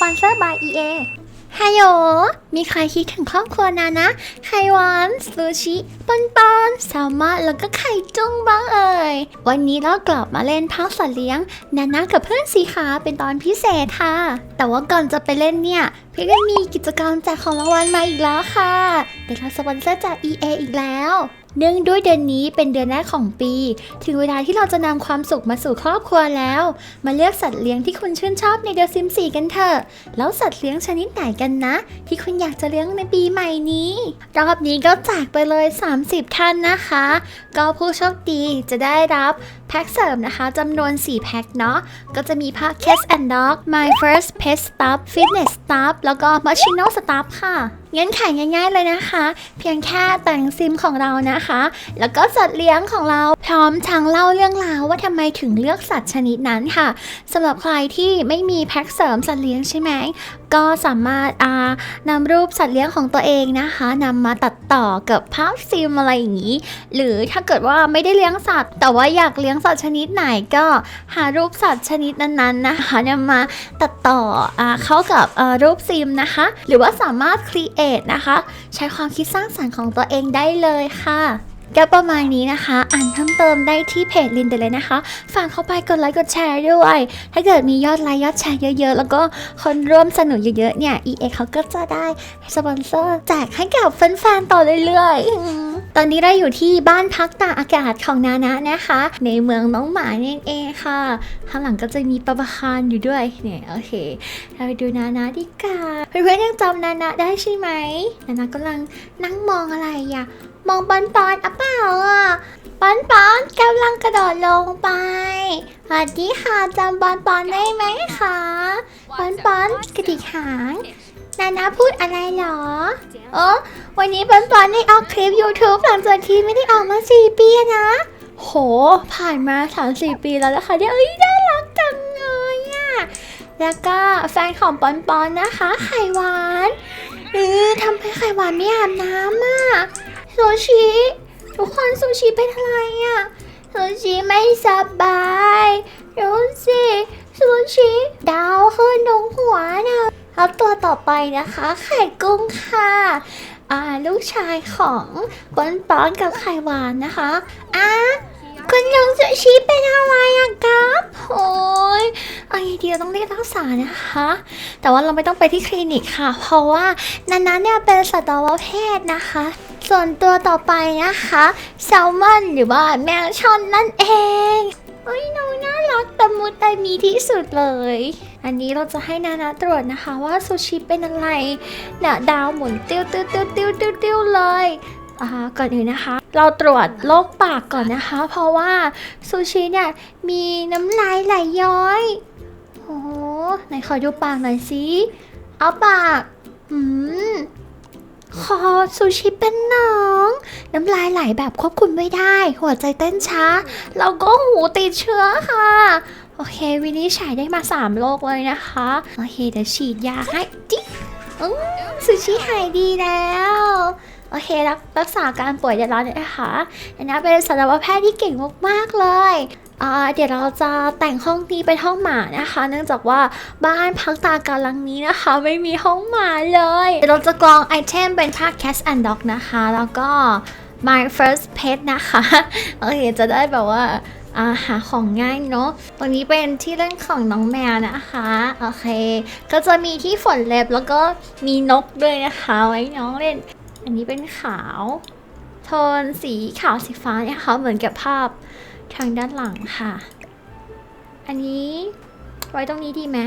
ปอนเซอร์ by EA ฮัลโหลมีใครคิดถึงครอบครัวนานะ ไข่หวานซูชิ ปอนปอนแซลมอนแล้วก็ไข่จุ้งบ้างเอ่ย วันนี้เรากลับมาเล่นพักสัตว์เลี้ยง นานะกับเพื่อนสีขาเป็นตอนพิเศษค่ะ แต่ว่าก่อนจะไปเล่นเนี่ย พี่ก็มีกิจกรรมแจกของรางวัลมาอีกแล้วค่ะเป็นรับสปอนเซอร์จาก EA อีกแล้ว เนื่องด้วยเดือนนี้เป็นเดือนแรกของปี ถึงเวลาที่เราจะนำความสุขมาสู่ครอบครัวแล้ว มาเลือกสัตว์เลี้ยงที่คุณชื่นชอบในเด e s ซิม4กันเถอะ แล้วสัตว์เลี้ยงชนิดไหนกันนะ ที่คุณอยากจะเลี้ยงในปีใหม่นี้ รอบนี้ก็แจกไปเลย 30 ท่านนะคะ ก็ผู้โชคดีจะได้รับแพ็คเสริมนะคะจำนวน 4 แพ็คเนาะ ก็จะมีผ้า Cats and Dog My First Pet Stuff Fitness Stuff แล้วก็ Machino Stuff ค่ะ เงื่อนไขง่าย ๆเลยนะคะ เพียงแค่แต่งซิมของเรานะคะ แล้วก็สัตว์เลี้ยงของเราพร้อมทั้งเล่าเรื่องราวว่าทำไมถึงเลือกสัตว์ชนิดนั้นค่ะสำหรับใครที่ไม่มีแพ็กเสริมสัตว์เลี้ยงใช่ไหม ก็สามารถอานำรูปสัตว์เลี้ยงของตัวเองนะคะนำมาตัดต่อกับภาพซิมอะไรอย่างนี้ หรือถ้าเกิดว่าไม่ได้เลี้ยงสัตว์ แต่ว่าอยากเลี้ยงสัตว์ชนิดไหนก็หารูปสัตว์ชนิดนั้นๆนะคะนำมาตัดต่ออเข้ากับรูปซิมนะคะ หรือว่าสามารถครีเอทนะคะ ใช้ความคิดสร้างสรรค์ของตัวเองได้เลยค่ะ ก็ประมาณนี้นะคะ อ่านเพิ่มเติมได้ที่เพจลินเดเลยนะคะ ฝากเข้าไปกดไลค์กดแชร์ด้วย ถ้าเกิดมียอดไลค์ยอดแชร์เยอะ ๆ แล้วก็คนร่วมสนุกเยอะๆเนี่ย EA เขาก็จะได้สปอนเซอร์แจกให้กับแฟนๆต่อเรื่อยๆ ตอนนี้เราอยู่ที่บ้านพักตากอากาศของนานะนะคะ ในเมืองน้องหมาเนี่ยเองค่ะ ข้างหลังก็จะมีประปาคารอยู่ด้วย เนี่ยโอเค เราไปดูนานะดีกว่าเพื่อนๆยังจำนานะได้ใช่ไหมนานะกำลังนั่งมองอะไรอะ มองปอนปอนๆอะเปล่าอะปอนปอนกำลังกระโดดลงไปสวัสดีค่ะจำปอนปอนได้ไหมคะปอนปอนกระดิกหางนานะพูดอะไรเหรอเออวันนี้ปอนปอนได้ออกคลิป YouTube หลังจากที่ไม่ได้ออกมาสี่ปีนะ โห ผ่านมาสามสี่ปีแล้วนะคะเนี่ยเอ้ยน่ารักจังเลยอะแล้วก็แฟนของปอนปอนนะคะ ไข่หวานเออทำให้ไข่หวานไม่อาบน้ำอะ ซูชิทุกคนซูชิเป็นอะไรอะซูชิไม่สบายดูสิซูชิดาวขึ้นตรงหัวนะแล้วตัวต่อไปนะคะ ไข่กุ้งค่ะอ่าลูกชายของปนป้อนกับไข่หวานนะคะอะคุณยงซูชิเป็นอะไรอะครับโอ้ยไอเดียต้องเรียกรักษานะคะ แต่ว่าเราไม่ต้องไปที่คลินิกค่ะ เพราะว่านันนั้นเนี่ยเป็นสัตวแพทย์นะคะ ส่วนตัวต่อไปนะคะแซลมอนหรือว่าแมวช่อนนั่นเองโอ้ยน้องน่ารักตะมุตะมีที่สุดเลย อันนี้เราจะให้นานาตรวจนะคะว่าซูชิเป็นอะไรเนี่ยดาวหมุนติ้วติ้วติ้วติ้วติ้วติ้วเลยอ่าก่อนอื่นนะคะ เราตรวจโรคปากก่อนนะคะ เพราะว่าซูชิเนี่ยมีน้ำลายไหลย้อยโอ้โหไหนขอดูปากหน่อยสิเอาปาก อืม คอซูชิเป็นหนอง น้ำลายไหลแบบควบคุมไม่ได้ หัวใจเต้นช้า แล้วก็หูติดเชื้อค่ะ โอเค วินิจฉัยได้มา3โรคเลยนะคะ โอเคเดี๋ยวฉีดยาให้จิ๊กซูชิหายดีแล้วโอเครักรักษาการป่วยเดี๋ยวราเนี่ยนะคะอันนี้เป็นสัตวแพทย์ที่เก่งมากๆเลย เดี๋ยวเราจะแต่งห้องนี้เป็นห้องหมานะคะ เนื่องจากว่าบ้านพักตากาลังนี้นะคะ ไม่มีห้องหมาเลยเดี๋ยวเราจะกรองไอเทมเป็นภาค Cat and Dog นะคะ แล้วก็ My First Pet นะคะโอเคจะได้แบบว่าอาหาของง่ายเนาะ ตรงนี้เป็นที่เล่นของน้องแมวนะคะ โอเค ก็จะมีที่ฝนเล็บแล้วก็มีนกด้วยนะคะ ไว้น้องเล่น อันนี้เป็นขาว โทนสีขาวสีฟ้าเนี่ยค่ะเหมือนกับภาพ ทางด้านหลังค่ะ อันนี้ไว้ตรงนี้ดีไหม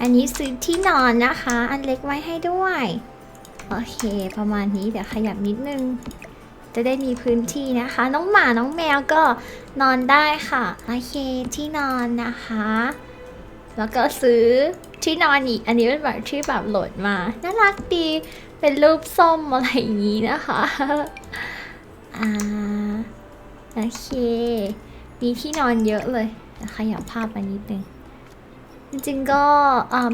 อันนี้ซื้อที่นอนนะคะ อันเล็กไว้ให้ด้วย โอเค ประมาณนี้เดี๋ยวขยับนิดนึง จะได้มีพื้นที่นะคะ น้องหมาน้องแมวก็นอนได้ค่ะ โอเคที่นอนนะคะ แล้วก็ซื้อที่นอนอีก อันนี้เป็นแบบที่แบบโหลดมา น่ารักดี เป็นรูปส้มอะไรอย่างนี้นะคะ อ่า โอเคมีที่นอนเยอะเลยขยับภาพไปนิดนึงจริงๆก็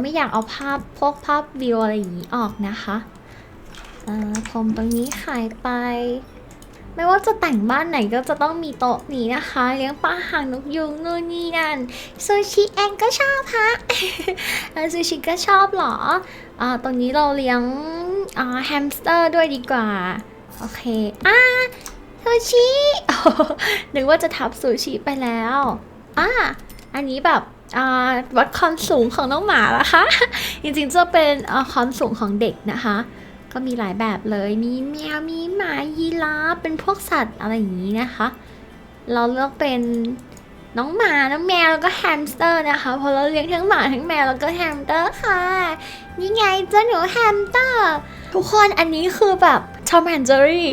ไม่อยากเอาภาพพวกภาพวิวอะไรอย่างนี้ออกนะคะผมตรงนี้ขายไป ไม่ว่าจะแต่งบ้านไหนก็จะต้องมีโต๊ะนี้นะคะ เลี้ยงปลาหางนกยุงนู่นนี่นั่นซูชิเองก็ชอบฮะซูชิก็ชอบเหรออตรงนี้เราเลี้ยงแฮมสเตอร์ด้วยดีกว่า โอเคอ่า ซูชินึกว่าจะทับซูชิไปแล้วอ่าอันนี้แบบวัดความสูงของน้องหมาละคะจริงๆจะเป็นความสูงของเด็กนะคะ ก็มีหลายแบบเลยมีแมวมีหมายีราฟเป็นพวกสัตว์อะไรอย่างนี้นะคะ เราเลือกเป็นน้องหมา น้องแมว แล้วก็แฮมสเตอร์นะคะเพราะเราเลี้ยงทั้งหมาทั้งแมวแล้วก็แฮมสเตอร์ค่ะ นี่ไงเจ้าหนูแฮมสเตอร์ ทุกคนอันนี้คือแบบ ชอมแอนเจอรี่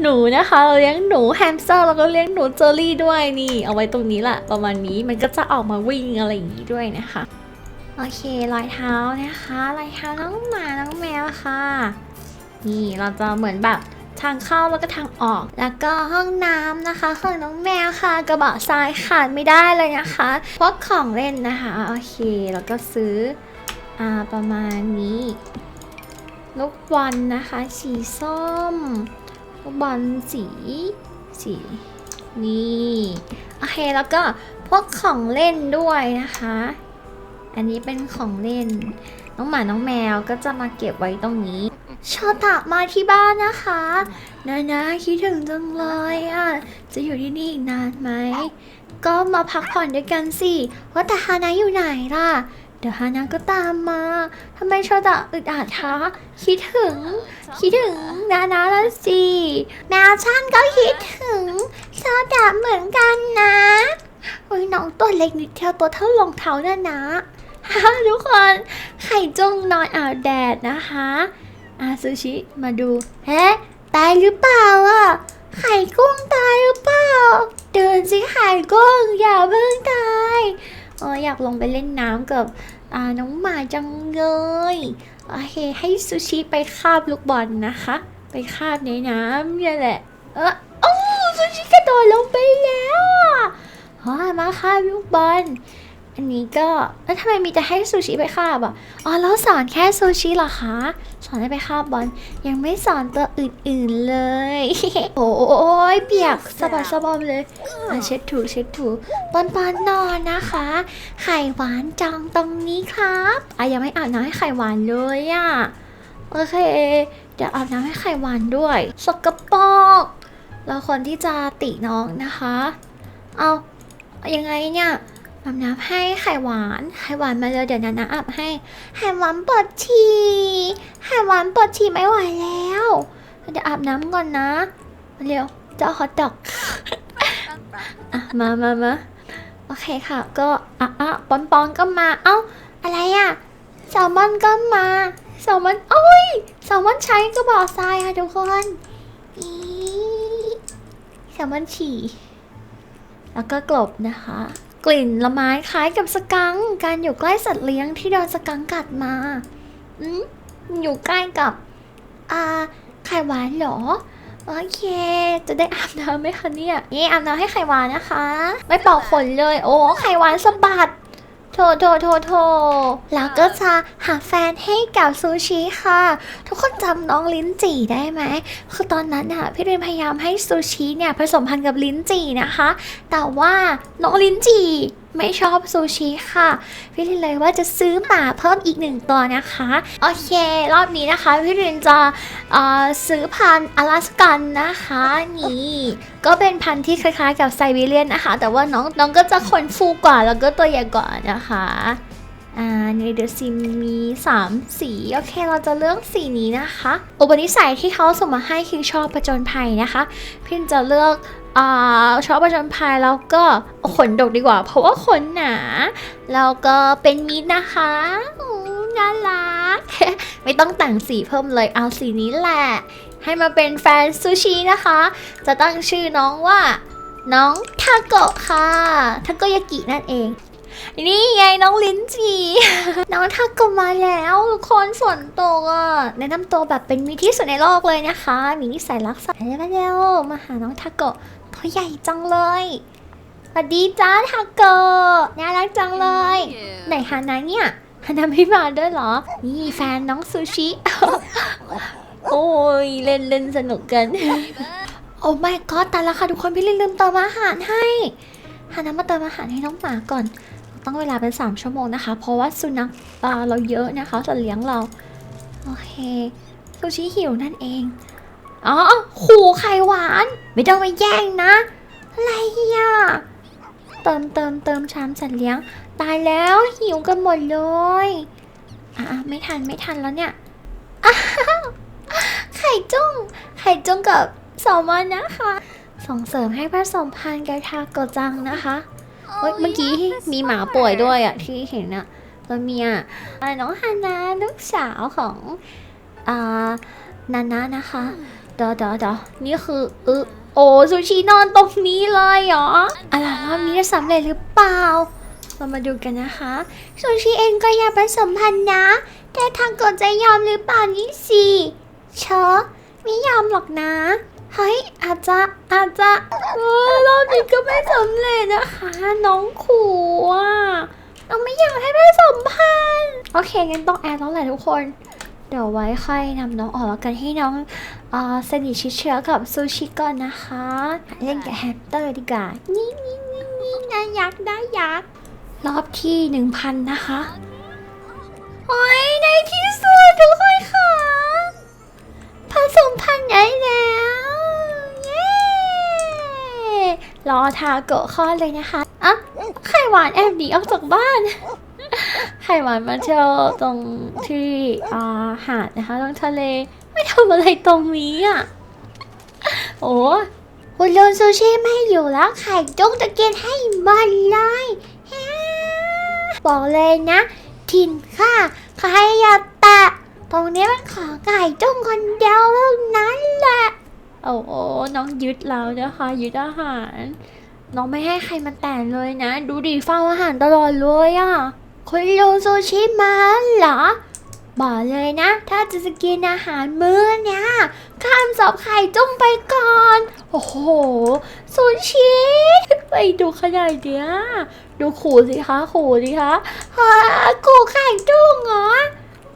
หนูนะคะ เราเลี้ยงหนูแฮมสเตอร์แล้วก็เลี้ยงหนูเจอรี่ด้วยนี่ เอาไว้ตรงนี้แหละประมาณนี้มันก็จะออกมาวิ่งอะไรอย่างนี้ด้วยนะคะ โอเครอยเท้านะคะรอยเท้าน้องหมาน้องแมวค่ะ นี่เราจะเหมือนแบบทางเข้าแล้วก็ทางออก แล้วก็ห้องน้ำนะคะของน้องแมวค่ะ กระบะทรายขาดไม่ได้เลยนะคะพวกของเล่นนะคะ โอเค แล้วก็ซื้ออ่าประมาณนี้ ลูกบอลนะคะ สีส้ม ลูกบอลสี สี นี่ โอเค แล้วก็พวกของเล่นด้วยนะคะ อันนี้เป็นของเล่น น้องหมา น้องแมวก็จะมาเก็บไว้ตรงนี้ชอตะมาที่บ้านนะคะนานะคิดถึงจังเลยอะ จะอยู่ที่นี่อีกนานไหม ก็มาพักผ่อนด้วยกันสิว่าแต่ฮานะอยู่ไหนล่ะ ดี๋ยวฮานะก็ตามมาทำไมชอตะอึดอัดคะคิดถึง คิดถึงนานะแล้วสิแมวช่างก็คิดถึงชอตะเหมือนกันนะโอ้ยน้องตัวเล็กนิดเดียวตัวเท่ารองเท้าน่ะนะฮ่าทุกคนไข่จงนอนอาบแดดนะคะอาซูชิมาดูเฮ้ตายหรือเปล่าอะไข่กุ้งตายหรือเปล่าเดินสิไข่กุ้งอย่าเพิ่งตายเอออยากลงไปเล่นน้ำกับน้องหมาจังเลยโอเคให้ซูชิไปคาบลูกบอลนะคะ ไปคาบในน้ำนี่แหละ เออโอ้ซูชิกระโดดลงไปแล้วอะเฮ้ยมาคาบลูกบอล อันนี้ก็แล้วทำไมมีแต่ให้ซูชิไปคาบอะ อ๋อแล้วสอนแค่ซูชิเหรอคะ สอนให้ไปคาบบอลยังไม่สอนตัวอื่นๆเลย โอ้ยเปียกสะบัดสะบอมเลยอะเช็ดถูเช็ดถูปอนปอนนอนนะคะ ไข่หวานจังตรงนี้ครับอะยังไม่อาบน้ำให้ไข่หวานเลยอะโอเคเดี๋ยวอาบน้ำให้ไข่หวานด้วยสกปรกแล้วคนที่จะติน้องนะคะ เอายังไงเนี่ย อาบน้ำให้ไข่หวานไข่หวานมาเลยเดี๋ยวนานาอาบให้ไข่หวานปวดฉี่ไข่หวานปวดฉี่ไม่ไหวแล้วเดี๋ยวอาบน้ำก่อนนะเร็วเจ้าฮอตดอกอะมามามาโอเคค่ะ ก็อะอะปอนปอนก็มา เอ้า อะไรอะแซลมอนก็มาแซลมอนโอ้ยแซลมอนใช้กระบอกทรายค่ะทุกคนอีแซลมอนฉี่แล้วก็กลบนะคะ กลิ่นละไม้คล้ายกับสกังการอยู่ใกล้สัตว์เลี้ยงที่โดนสกังกัดมาอืมอยู่ใกล้กับ อ่าไข่หวานเหรอ โอเค จะได้อาบน้ำไหมคะเนี่ย นี่อาบน้ำให้ไข่หวานนะคะ ไม่เป่าขนเลย โอ้ไข่หวานสะบัด โถโถโถโถแล้วก็จะหาแฟนให้กับซูชิค่ะ ทุกคนจำน้องลิ้นจี่ได้ไหม คือตอนนั้นอะพี่เรนพยายามให้ซูชิเนี่ยผสมพันธุ์กับลิ้นจี่นะคะ แต่ว่าน้องลิ้นจี่ ไม่ชอบซูชิค่ะ พี่เรนเลยว่าจะซื้อหมาเพิ่มอีกหนึ่งตัวนะคะ โอเค รอบนี้นะคะพี่เรนจะซื้อพันธุ์อลาสกันนะคะนี่ก็เป็นพันธุ์ที่คล้ายๆกับไซบีเรียนนะคะ แต่ว่าน้องน้องก็จะขนฟูกว่าแล้วก็ตัวใหญ่กว่านะคะอ่าในเดอะซิมมี3สีโอเคเราจะเลือกสีนี้นะคะอุปนิสัยที่เขาส่งมาให้คือชอบผจญภัยนะคะ พิมจะเลือก อ่าชอบผจญภัยแล้วก็ขนดกดีกว่า เพราะว่าขนหนา แล้วก็เป็นมิตรนะคะน่ารัก ไม่ต้องแต่งสีเพิ่มเลยเอาสีนี้แหละ ให้มาเป็นแฟนซูชินะคะ จะตั้งชื่อน้องว่า น้องทาโกะค่ะทาโกยากินั่นเองนี่ไงน้องลิ้นจีน้องทาโกมาแล้วทุกคนฝนตกอะแนะนำตัวแบบเป็นมิตรที่สุดในโลกเลยนะคะ มีนิสัยรักสัตว์เร็วมาเร็วมาหาน้องทาโกะ ตัวใหญ่จังเลยสวัสดีจ้าทาโกะน่ารักจังเลย ไหนฮานาเนี่ยฮานาไม่มาด้วยเหรอ นี่แฟนน้องซูชิ โอ้ยเล่นเล่นสนุกกัน โอ้โอ้ my god แต่ละค่ะทุกคนพี่ลินลืมเติมอาหารให้หาน้ำมาเติมอาหารให้น้องหมาก่อน ต้องเวลาเป็น 3 ชั่วโมงนะคะ เพราะว่าสุนัขตาเราเยอะนะคะสัตว์เลี้ยงเรา โอเคซูชิหิวนั่นเอง อ๋อขู่ไข่หวาน ไม่ต้องมาแย่งนะ อะไรอะเติมเติมเติมชามสัตว์เลี้ยง ตายแล้วหิวกันหมดเลยอะอะไม่ทันไม่ทันแล้วเนี่ยอ้าวไข่จุ้งไข่จุ้งกับแซลมอนนะคะ ส่งเสริมให้ผสมพันธุ์กับทาโกจังนะคะเฮ้ยเมื่อกี้มีหมาป่วยด้วยอะที่เห็นอะตัวเมียอะน้องฮานาลูกสาวของอ่านานะนะคะ เดี๋ยวเดี๋ยวเดี๋ยวนี่คือเออโอ้ซูชินอนตรงนี้เลยเหรออะไรรอบนี้จะสำเร็จหรือเปล่า เรามาดูกันนะคะซูชิเองก็อยากผสมพันธุ์นะ แต่ทางกฎจะยอมหรือเปล่านี่สิเชอะไม่ยอมหรอกนะเฮ้ยอาจจะอาจจะเออรอบนี้ก็ไม่สำเร็จนะคะ น้องขู่อะน้องไม่อยากให้ผสมพันธุ์โอเคงั้นต้องแอดแล้วแหละทุกคนเดี๋ยวไว้ค่อยนำน้องออกแล้วกันให้น้อง อ่อสนิทชิดเชื้อกับซูชิก่อนนะคะ เล่นกับแฮมสเตอร์ดีกว่านี่นี่นี่นี่นายักษ์นายักษ์รอบที่หนึ่งพันนะคะโอ้ยในที่สุดทุกคนค่ะผสมพันธุ์ใหญ่แล้ว เย้รอทาโกะคลอดเลยนะคะอะไข่หวานแอบหนีออกจากบ้าน ไข่หวานมาเที่ยวตรงที่อ่าหาดนะคะตรงทะเล ไม่ทำอะไรตรงนี้อะ โอ้คุณลุงซูชิไม่อยู่แล้วไข่จงจะกินให้มันเลยบอกเลยนะถิ่นค่ะใครอย่าแตะตรงนี้มันของไก่จงคนเดียวเท่านั้นแหละโอ้โหน้องยึดเรานะคะยึดอาหาร น้องไม่ให้ใครมาแตะเลยนะ ดูดิเฝ้าอาหารตลอดเลยอะ คุณลุงซูชิมาเหรอ บอกเลยนะ ถ้าจะจะกินอาหารมื้อเนี้ยข้ามสอบไข่จุ้งไปก่อน โอ้โหซูชิไปดูขนาดเนี้ยดูขู่สิคะขู่สิคะฮะขู่ไข่จุ้งเหรอ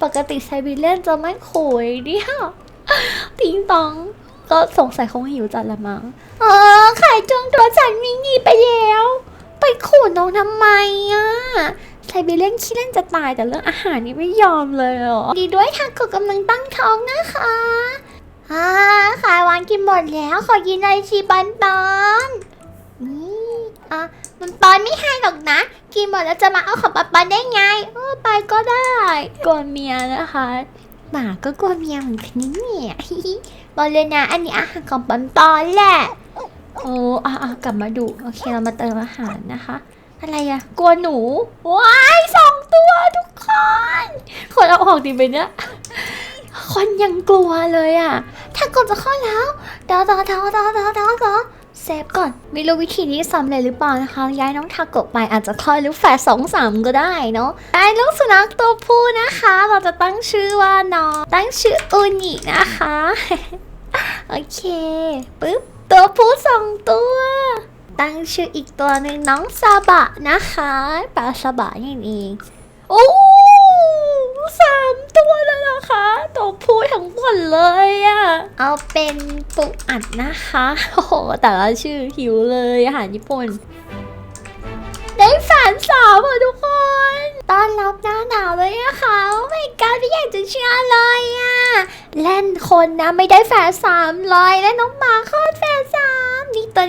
ปกติไซบีเรียนจะไม่ขู่เดียวติงตองก็สงสัยคงหิวจัดละมั้งเออไข่จุ้งตัวฉันมีหนีไปแล้ว ไปขู่น้องทำไมอะ ไซบีเรียนขี้เล่นจะตายแต่เรื่องอาหารนี่ไม่ยอมเลยเหรอดีด้วยทาโกะกำลังตั้งท้องนะคะอ่าขายหวานกินหมดแล้วขอกินอะไรชีปันปอนนี่อะมันปอนไม่ให้หรอกนะ กินหมดแล้วจะมาเอาของปันปอนได้ไงเออไปก็ได้กลัวเมียนะคะหมาก็กลัวเมียเหมือนกันนี่เนี่ยบอกเลยนะ อันนี้อาหารของปันปอนแหละโอ้อะอะกลับมาดูโอเคเรามาเติมอาหารนะคะ อะไรอะกลัวหนูว้ายสองตัวทุกคนคนเอาออกดีไปเนี่ยคนยังกลัวเลยอะถ้ากดจะเข้าแล้วเดาเดาเดาเดาเดาเดาเดาเซฟก่อนไม่รู้วิธีนี้สำเร็จหรือเปล่านะคะ ย้ายน้องทาโกไปอาจจะคลอดลูกแฝดสองสามก็ได้เนาะได้ลูกสุนัขตัวผู้นะคะ เราจะตั้งชื่อว่าน้องตั้งชื่ออุนินะคะ โอเค ปึ๊บ ตัวผู้สองตัว ตั้งชื่ออีกตัวหนึ่งน้องซาบะนะคะปลาซาบะนี่เองโอ้สามตัวแล้วนะคะตัวผู้ทั้งหมดเลยอะเอาเป็นปุกอัดนะคะ โอ้โห แต่ละชื่อหิวเลยอาหารญี่ปุ่น ได้แฟนสาวอะทุกคนต้อนรับหน้าหนาวเลยนะคะโอ้ไม่ก d ไม่อยากจะเชื่อเลยอะ เล่นคนนะไม่ได้แฝดสามเลยและน้องหมาคอดแฝ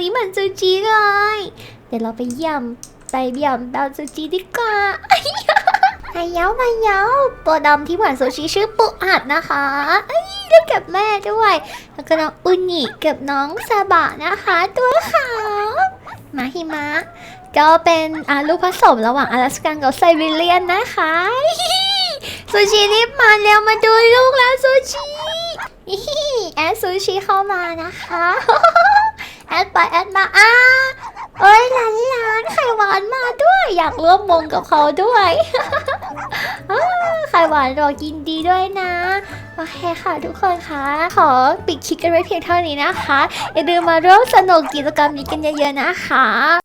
นี้เหมือนซูจิเลย เดี๋ยวเราไปเยี่ยมไปเยี่ยมดาวซูจิดีกว่ามาเย้ามาเย้าตัวดำที่หมือนซูชิชื่อปุอัดนะคะเอ้ยเล่นกับแม่ด้วย แล้วก็น้องอุนิกับน้องซาบะนะคะ ตัวขาวมาหิมะก็เป็นลูกผสมระหว่างอลาสกันกับไซบีเรียนนะคะซูชิรีบมาเร็วมาดูลูกแล้วซูชิแอดซูชิเข้ามานะคะ แอดไปแอดมาอ้าเอ้ยหลานหลานไข่หวานมาด้วย อยากร่วมวงกับเขาด้วยไข่หวานรอกินดีด้วยนะโอเคค่ะทุกคนคะขอปิดคลิปกันไว้เพียงเท่านี้นะคะอย่าลืมมาร่วมสนุกกิจกรรมนี้กันเยอะๆนะคะ